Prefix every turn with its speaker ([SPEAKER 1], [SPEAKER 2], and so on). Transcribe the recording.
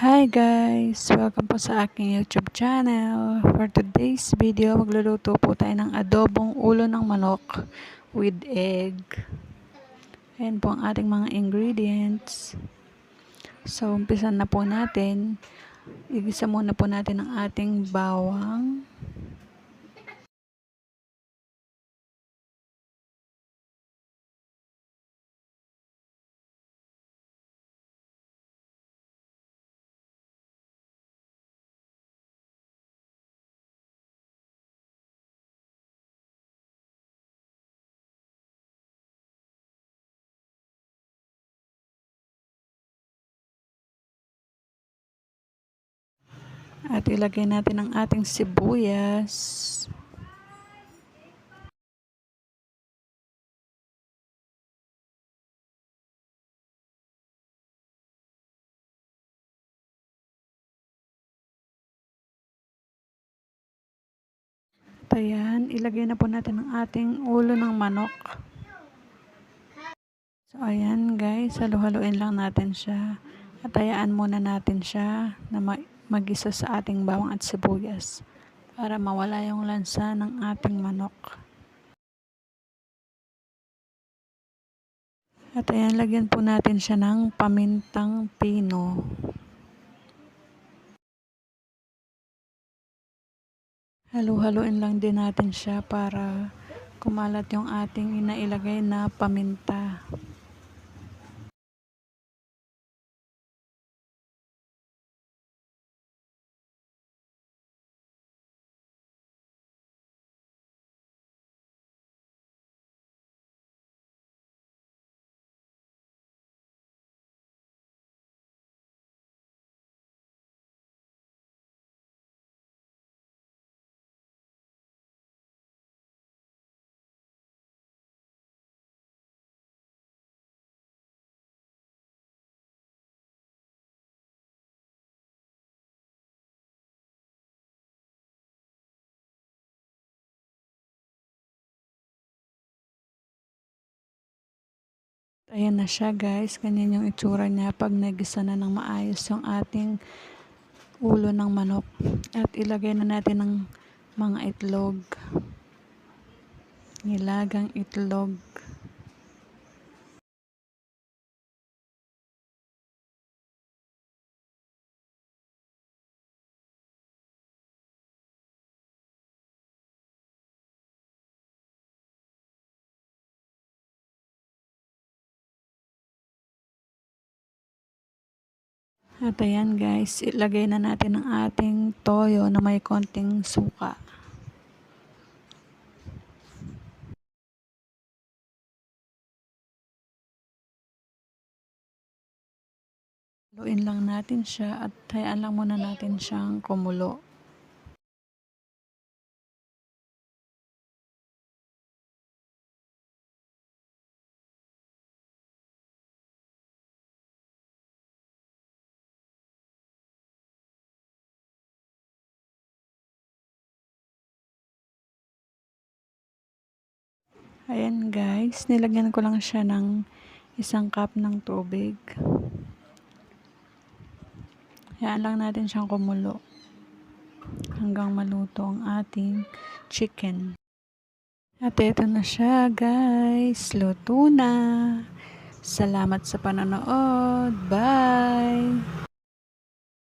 [SPEAKER 1] Hi guys! Welcome po sa aking YouTube channel. For today's video, magluluto po tayo ng adobong ulo ng manok with egg. Ayan po ang ating mga ingredients. So, umpisan na po natin. Igisa muna po natin ang ating bawang. At ilagay natin ang ating sibuyas. At ayan, ilagay na po natin ang ating ulo ng manok. So ayan guys, halu-haluin lang natin siya. At hayaan muna natin siya na magisa sa ating bawang at sibuyas para mawala yung lansa ng ating manok. At ayan, lagyan po natin siya ng pamintang pino. Halu-haluin lang din natin siya para kumalat yung ating inailagay na paminta. Ayan na siya guys. Ganyan yung itsura niya pag nagisa na ng maayos yung ating ulo ng manok. At ilagay na natin ng mga itlog. Nilagang itlog. At ayan guys, ilagay na natin ang ating toyo na may konting suka. Luin lang natin siya at hayaan lang muna natin siyang kumulo. Ayan guys, nilagyan ko lang siya ng isang cup ng tubig. Hayaan lang natin siyang kumulo hanggang maluto ang ating chicken. At ito na siya guys, luto na. Salamat sa panonood. Bye!